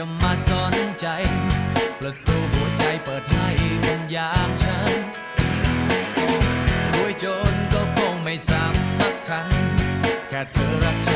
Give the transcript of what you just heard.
จะมาสนใจ ประตูหัวใจเปิดให้คนอย่างฉันรวยจนก็คงไม่สำคัญแค่เธอรักฉัน